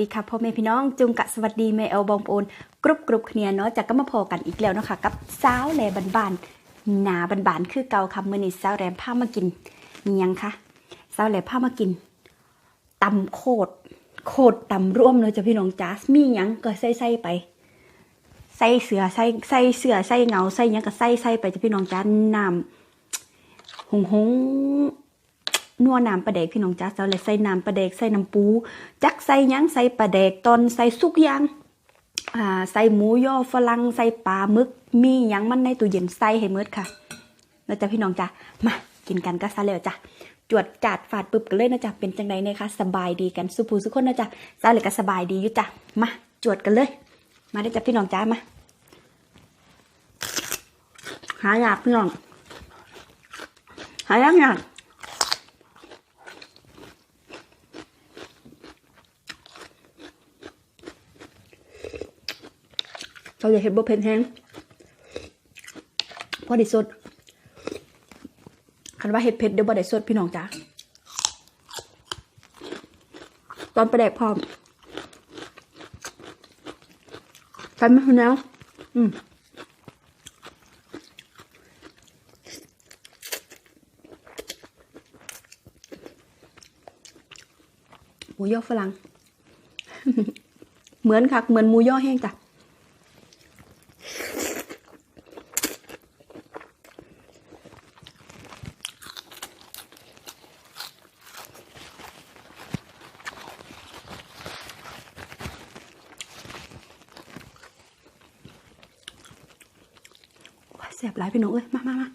ดีค่ะพ่อแม่พี่น้อง จุงกะสวัสดีแม่เอลบองโอนกรุบกรุบเคลียเนาะจากก็มาพอกันอีกแล้วเนาะค่ะกับสาวแหลบานหนาบานคือเกาค่ะมื้อนี้สาวแหลพามากินมียังคะสาวแหลพามากินตำโคดโคดตำร่วมเลยจ้ะพี่น้องจ้ามียังก็ใส่ใส่ไป ใส่เสือใส่ใส่เสือใส่เงาใส่ยังก็ใส่ใส่ไปจ้ะพี่น้องจ้าน้ำหงหง นัวน้ำปลาแดกพี่น้องจ้าเราเลยใส่น้ำปลาแดกใส่น้ำปู จักใส่ยังใส่ปลาแดกตอนใส่สุกยางอ่าใส่หมูย่อฝรั่งใส่ปลาหมึก มียังมันในตู้เย็นใส่ให้หมืดค่ะแล้วจ้ะพี่น้องจ้ามากินกันก็ซะแล้วจ้ะจวดจาดฝาดปึบกันเลยนะจ๊ะเป็นจังไดเนี่ยคะสบายดีกันสุภูสุกคนนะจ๊ะซาเลยก็สบายดีอยู่จ้ะมาจวดกันเลย มาได้จ้ะพี่น้องจ้ามาหายากพี่น้องหายากยาก เราอยากเห็นบ่เผ็ดแห้งพอด้สดคันว่าเห็ดเผ็ดเดี๋ยวบ่ได้สดพี่น้องจ้าตอนประแดกพร้อมใส่ไหมคุณแนวอืมหมูย่อฝรั่ง เหมือนคัก เหมือนหมูย่อแห้งจ้ะ แสบหลายพี่น้องเอ้ยมามามา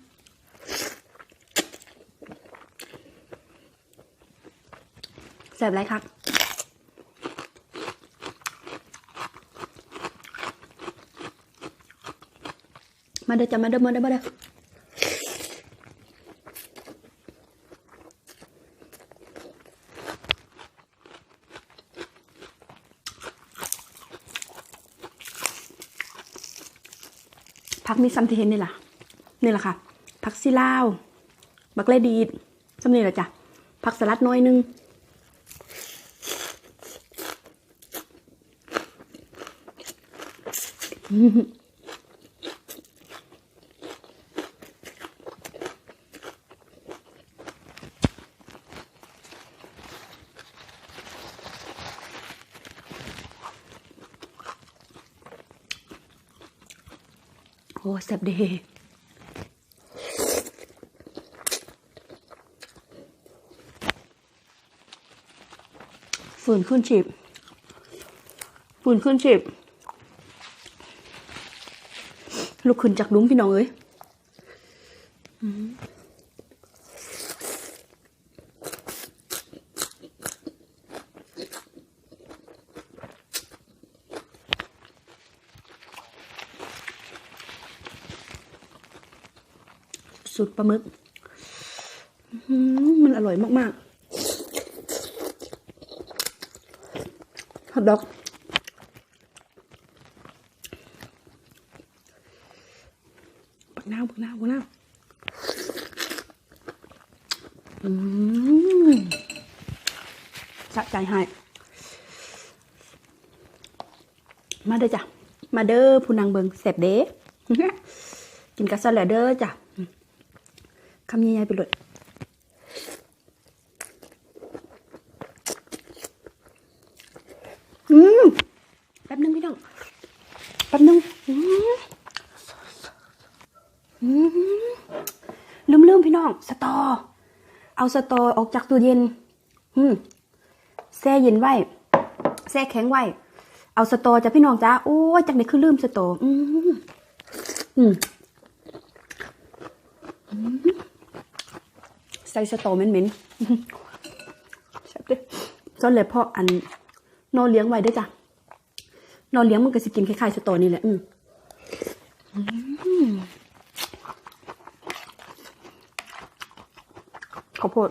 แสบหลายครับมาเด้อจ้ะมาเด้อมาเด้อมาเด้อ มีซัมที่เห็นนี่แหละนี่แหละค่ะผักซีลาว บักเลดีดซัมนี่แหละจ้ะผักสลัดน้อยหนึง โอ้แซ่บดีฝืนขึ้นฉีบฝืนขึ้นฉีบลุกขึ้นจากลุมพี่น้องเอ้ย สูตรปลาหมึกมันอร่อยมากๆฮอทดอกปักหน้าวปักหน้าวปักหน้าวอืมสะใจให้มาเด้อจ้ะ มาเด้อผู้นางเบิงแสบเด้กินกระสแล้วเด้อจ้ะ คำใหญ่ๆไปเลยอืมแป๊บนึงพี่น้องแป๊บนึงอืมลืมลืมๆพี่น้อง สตอ เอาสตอออกจากตู้เย็น อืมแช่เย็นไว้แช่แข็งไว้ เอาสตอจ้ะพี่น้องจ้าโอ้ยจังไดคือลืมสตอ อืมอืมอืม ใส่สตอเหม็นๆอื้อหือแซ่บเด้ซ่อนเลยเพราะอันนอเลี้ยงไว้เด้วยจ้ะนอเลี้ยงมันก็สิกินคล้ายๆสตอนี่แหละ อืมข้าวโพด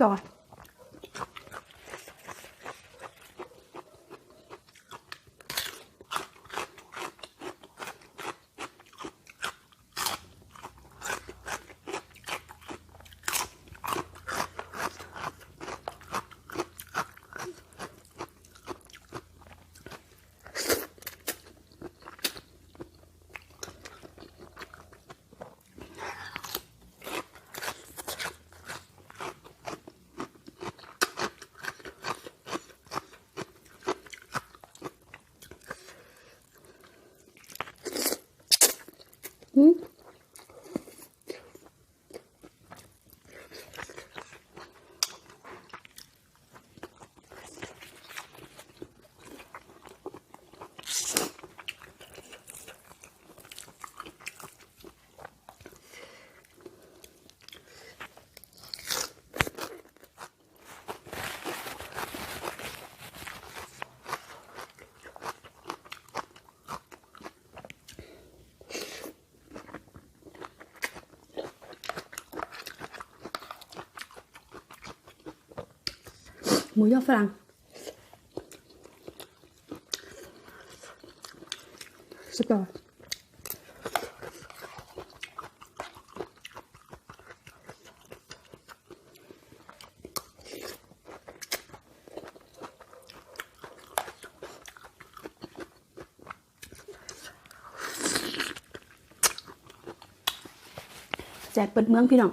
ต่ หืม หมูยอฝรั่งสุดยอดแจกเปิดเมืองพี่น้อง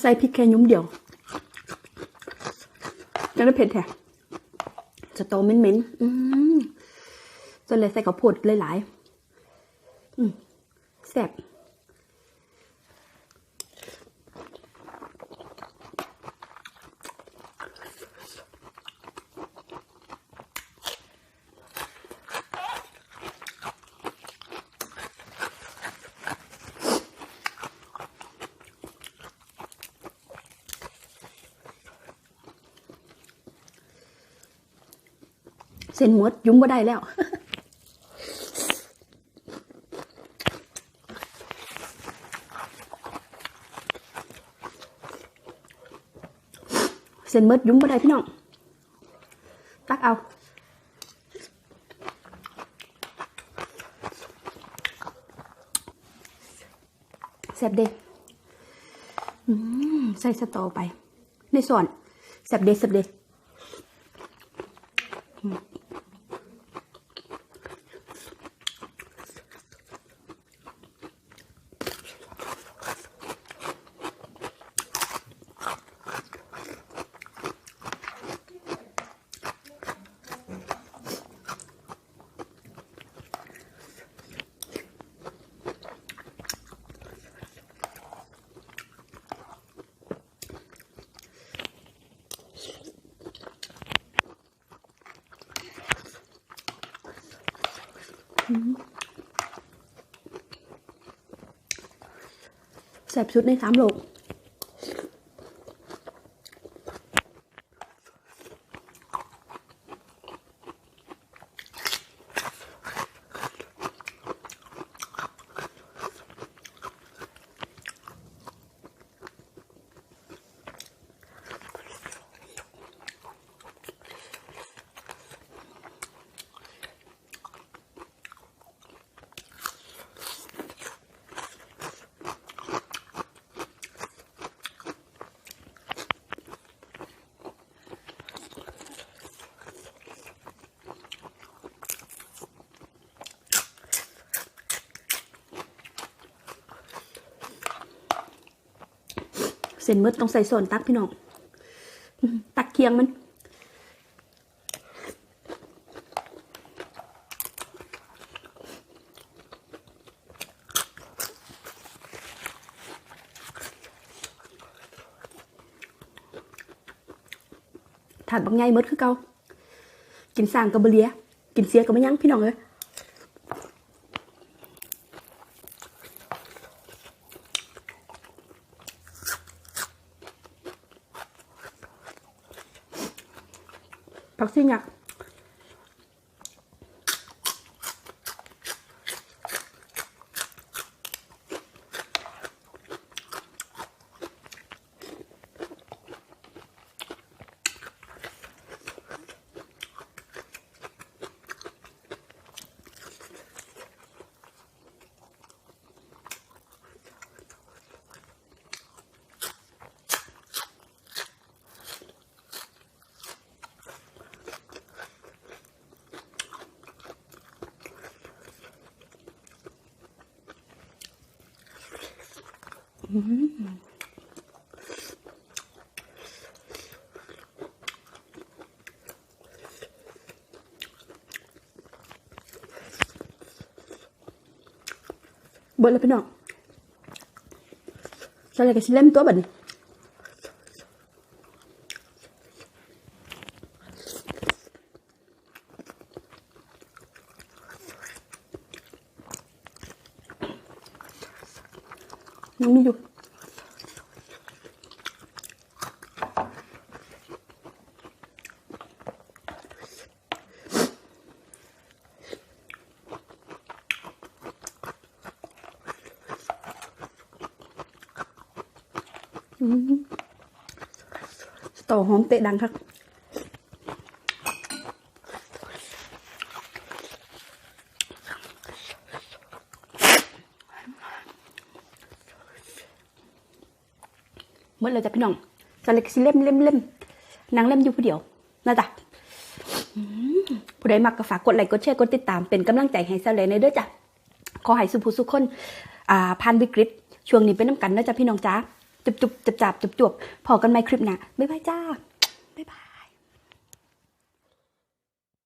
ใส่พริกแค่ยุ้มเดียวจังได้เผ็ดแท้สตอเหม็นๆ อืมจนเลยใส่ข้าวโพดหลายๆ อืมแซ่บ เส้นมดยุ้มบ่ได้แล้วเส้นมดยุ้มบ่ได้พี่น้อง ตักเอา แซ่บเด้อใส่สตอไป ในส่วนแซ่บเด้แซ่บเด้ แซ่บชุดในสามโลก ส้นมืดต้องใส่ส่วนตักพี่น้องตักเคียงมัน ถาดบางไงมืดคือเก่ากินสางกับบเลียกินเสียกับไม่ยั้งพี่น้องเลย ผัก ซีหยักเบิดแล้วพี่น้องจะอะไรกับชิเล่มตัวบัดนี้ยังมีอยู่ ต่อหอมเตะดังครับเมื่อเลยจะพี่น้องจะเล็กสิเล่มเล่มเล่มนางเล่มอยู่ผู้เดียวนะจ๊ะผู้ใดมักก็ฝากกดไลค์กดแชร์กดติดตามเป็นกำลังใจให้เซาเลยในเด้อจ้ะขอให้สุภูสุขคนอ่าผ่านวิกฤตช่วงนี้เป็นน้ำกันนะจ๊ะพี่น้องจ้า จุบจุบจับจับจุบจุบพอกันไหมคลิปหนะบ๊ายบายจ้า